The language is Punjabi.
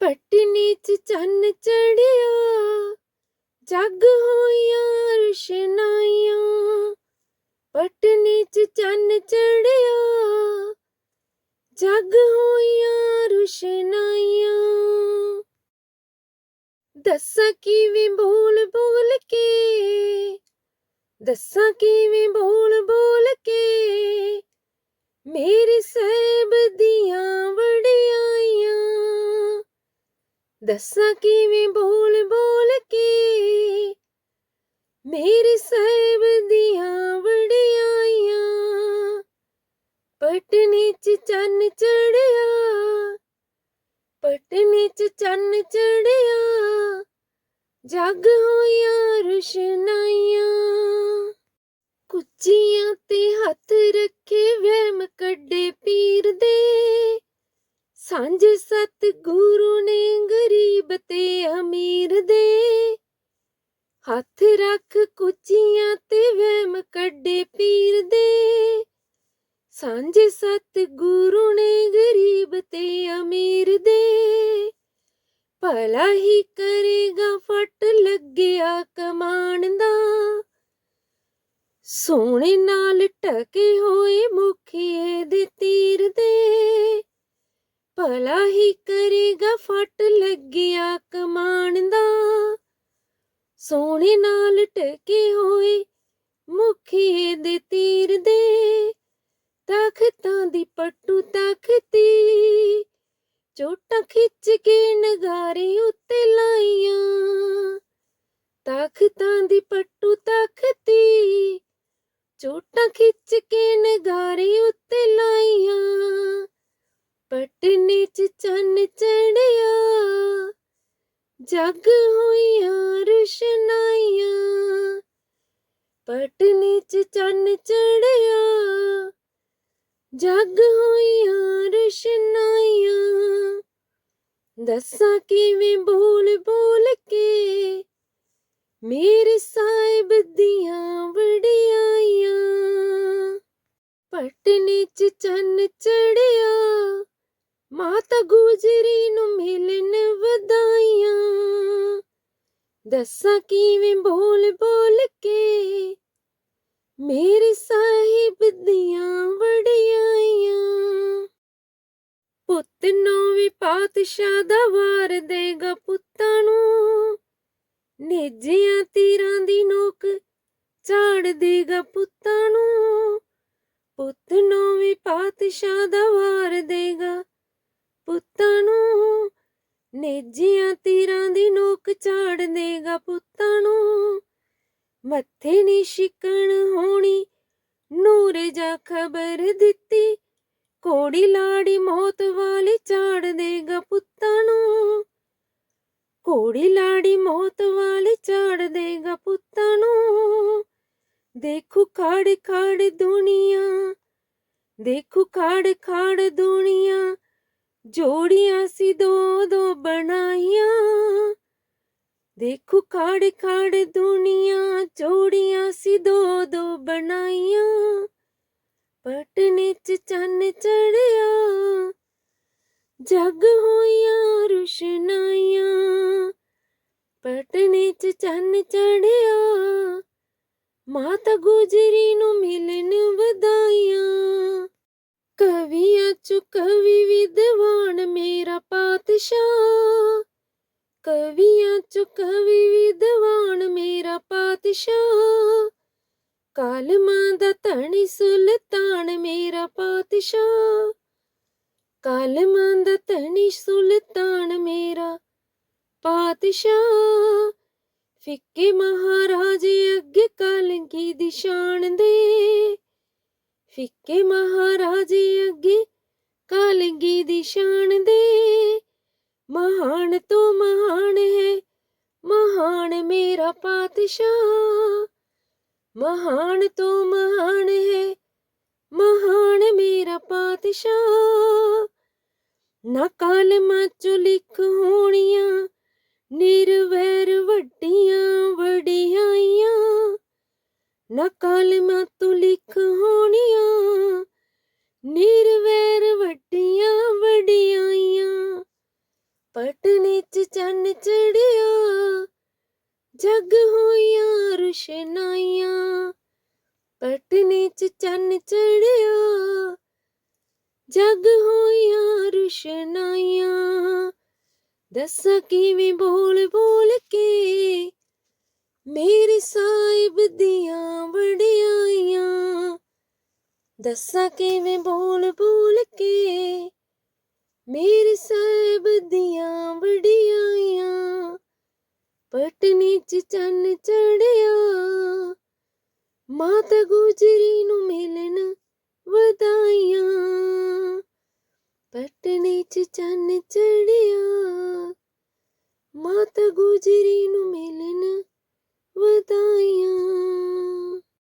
ਪਟਨੀ ਚ ਚੰਨ ਚੜਿਆ, ਜਗ ਹੋਈਆਂ ਰੁਸ਼ਨਾਈਆਂ। ਪਟਨੀ ਚ ਚੰਨ ਚੜਿਆ, ਜਗ ਹੋਈਆਂ ਰੁਸ਼ਨਾਈਆਂ। ਦੱਸਾਂ ਕਿਵੇਂ ਬੋਲ ਬੋਲ ਕੇ, ਦੱਸਾਂ ਕਿਵੇਂ ਬੋਲ ਬੋਲ ਕੇ, ਮੇਰੀ ਸਹਿਬ ਦੀਆਂ ਵਡਿਆਈਆਂ ਦੱਸਾਂ ਕਿਵੇਂ ਬੋਲ ਬੋਲ ਕੇ? ਮੇਰੀ ਸਹਿਬ ਦੀਆਂ ਵਡਿਆਈਆਂ, ਪਟਨੀ ਚ ਚੰਨ ਚੜਿਆ, ਪਟਨੀ ਚ ਚੰਨ ਚੜਿਆ, ਜਗ ਹੋਇਆ ਰੁਸ਼ਨਾਈਆਂ। ਕੁੱਚੀਆਂ ਤੇ ਹੱਥ ਰੱਖੇ ਵਹਿਮ ਕੱਢੇ ਪੀਰ ਦੇ, ਸਾਂਝ ਸਤ ਗੁਰੂ ਭਲਾ ਕਰੇਗਾ ਫਟ ਲੱਗਿਆ ਕਮਾਣ ਦਾ। ਸੋਹਣੇ ਨਾਲ ਟਕੇ ਹੋਏ ਮੁਖੀਏ ਦੇ ਤੀਰ ਦੇ। ਭਲਾ ਹੀ ਕਰੇਗਾ ਫਟ ਲੱਗਿਆ ਕਮਾਣ ਦਾ। ਸੋਹਣੇ ਨਾਲ ਟਕੇ ਹੋਏ ਮੁਖੀਏ ਦੇ ਤੀਰ ਦੇ। ਦੀ ਪੱਟੂ ਤਖਤੀ ਚੋਟਾਂ ਖਿੱਚ ਕੇ ਨਗਾਰੇ ਉੱਤੇ ਲਾਈਆਂ, ਪਟਨੇ ਚ ਚੰਨ ਚੜਿਆ, ਜਗ ਹੋਈਆਂ ਰੁਸ਼ਨਾਈਆਂ, ਪਟਨੇ ਚ ਚੰਨ ਚੜਿਆ, ਜਗ ਹੋਈਆਂ ਰੁਸ਼ਨਾਈਆਂ। ਦੱਸਾਂ ਕਿਵੇਂ ਬੋਲ ਬੋਲ ਕੇ ਮੇਰੇ ਸਾਹਿਬ ਦੀਆਂ ਵਡਿਆਈਆਂ, ਪਟਨੇ ਚ ਚੰਨ ਚੜਿਆ, ਮਾਤਾ ਗੁਜਰੀ ਨੂੰ ਮਿਲਣ ਵਧਾਈਆਂ। ਦੱਸਾਂ ਕਿਵੇਂ ਬੋਲ ਬੋਲ ਕੇ ਮੇਰੇ ਸਾਹਿਬ ਦੀਆਂ ਵਡਿਆਈਆਂ। ਪੁੱਤ ਨੌਵੇਂ ਪਾਤਸ਼ਾਹ ਦਾ ਵਾਰ ਦੇਗਾ ਪੁੱਤਾਂ ਨੂੰ ਨੇਜਿਆਂ ਤੀਰਾਂ ਦੀ ਨੋਕ ਝਾੜ ਦੇਗਾ ਪੁੱਤਾਂ ਨੂੰ। ਪੁੱਤ ਨੌਵੇਂ ਪਾਤਸ਼ਾਹ ਦਾ ਵਾਰ ਦੇਗਾ। ਪੁੱਤਾਂ ਨੂੰ ਨੇਜਿਆਂ ਤੀਰਾਂ ਦੀ ਨੋਕ ਝਾੜ ਦੇਗਾ ਪੁੱਤਾਂ ਨੂੰ। ਮੱਥੇ ਨੀ ਸ਼ਿਕਣ ਹੋਣੀ, ਨੂਰ ਜਾ ਖਬਰ ਦਿੱਤੀ। ਕੋੜੀ ਲਾੜੀ ਮੌਤ ਵਾਲੀ ਝਾੜ ਦੇਗਾ ਪੁੱਤਾਂ ਨੂੰ। ਕੋੜੀ ਲਾੜੀ ਮੌਤ ਵਾਲੀ ਝਾੜ ਦੇਗਾ ਪੁੱਤਾਂ ਨੂੰ। ਦੇਖੋ ਖਾੜ ਖਾੜ ਦੁਨੀਆ, ਦੇਖੋ ਖਾੜ ਖਾੜ ਦੁਨੀਆ, ਜੋੜੀਆਂ ਸੀ ਦੋ ਦੋ ਬਣਾਈਆਂ। ਦੇਖੋ ਖਾੜ ਖਾੜ ਦੁਨੀਆ, ਜੋੜੀਆਂ ਸੀ ਦੋ ਦੋ ਬਣਾਈਆਂ। ਪਟਨੇ ਚ ਚੰਨ ਚੜਿਆ, ਜਗ ਹੋਈਆਂ ਰੁਸ਼ਨਾਈਆਂ। ਪਟਨੇ ਚ ਚੰਨ ਚੜਿਆ, ਮਾਤਾ ਗੁਜਰੀ ਨੂੰ ਮਿਲਣ ਵਧਾਈਆਂ। ਕਵੀਆਂ ਚ ਕਵੀ ਵਿਦਵਾਨ ਮੇਰਾ ਪਾਤਸ਼ਾਹ। ਕਵੀਆਂ ਚ ਕਵੀ ਵਿਦਵਾਨ ਮੇਰਾ ਪਾਤਸ਼ਾਹ। ਕਾਲਮਾਂ ਦਾ ਧਣੀ ਸੁਲਤਾਨ ਮੇਰਾ ਪਾਤਸ਼ਾਹ। ਕਾਲਮਾਂ ਦਾ ਧਣੀ ਸੁਲਤਾਨ ਮੇਰਾ ਪਾਤਸ਼ਾਹ ਫਿੱਕੇ ਮਹਾਰਾਜੇ ਅੱਗੇ ਕਲੰਕੀ ਦੀ ਸ਼ਾਨ ਦੇ? ਫਿੱਕੇ ਮਹਾਰਾਜੇ ਅੱਗੇ ਕਲੰਕੀ ਦੀ ਸ਼ਾਨ ਦੇ? ਮਹਾਨ ਤੋਂ ਮਹਾਨ ਹੈ, ਮਹਾਨ ਮੇਰਾ ਪਾਤਸ਼ਾਹ। ਮਹਾਨ ਤੋਂ ਮਹਾਨ ਹੈ, ਮਹਾਨ ਮੇਰਾ ਪਾਤਸ਼ਾਹ। ਨਾ ਕਾਲਮਾਂ ਚੋਂ ਲਿਖ ਹੋਣੀਆਂ ਚੰਨ ਚੜਿਆ, ਜਗ ਹੋਈਆਂ ਰੁਸ਼ਨਾਈਆਂ, ਪਟਨੇ ਚ ਚੰਨ ਚੜਿਆ, ਜਗ ਹੋਈਆਂ ਰੁਸ਼ਨਾਈਆਂ। ਦੱਸਾਂ ਕਿਵੇਂ ਬੋਲ ਬੋਲ ਕੇ ਮੇਰੇ ਸਾਹਿਬ ਦੀਆਂ ਵਡਿਆਈਆਂ। ਦੱਸਾਂ ਕਿਵੇਂ ਬੋਲ ਬੋਲ ਕੇ ਮੇਰੇ ਸਾਹਿਬ ਦੀਆਂ ਪਟਨੀ ਚ ਚੰਨ ਚੜਿਆ। ਮਾਤਾ ਗੁਜਰੀ ਨੂੰ ਮਿਲਣ ਵਧਾਈਆਂ। ਪਟਨੀ ਚ ਚੰਨ ਚੜਿਆ। ਮਾਤਾ ਗੁਜਰੀ ਨੂੰ ਮਿਲਣ ਵਧਾਈਆਂ।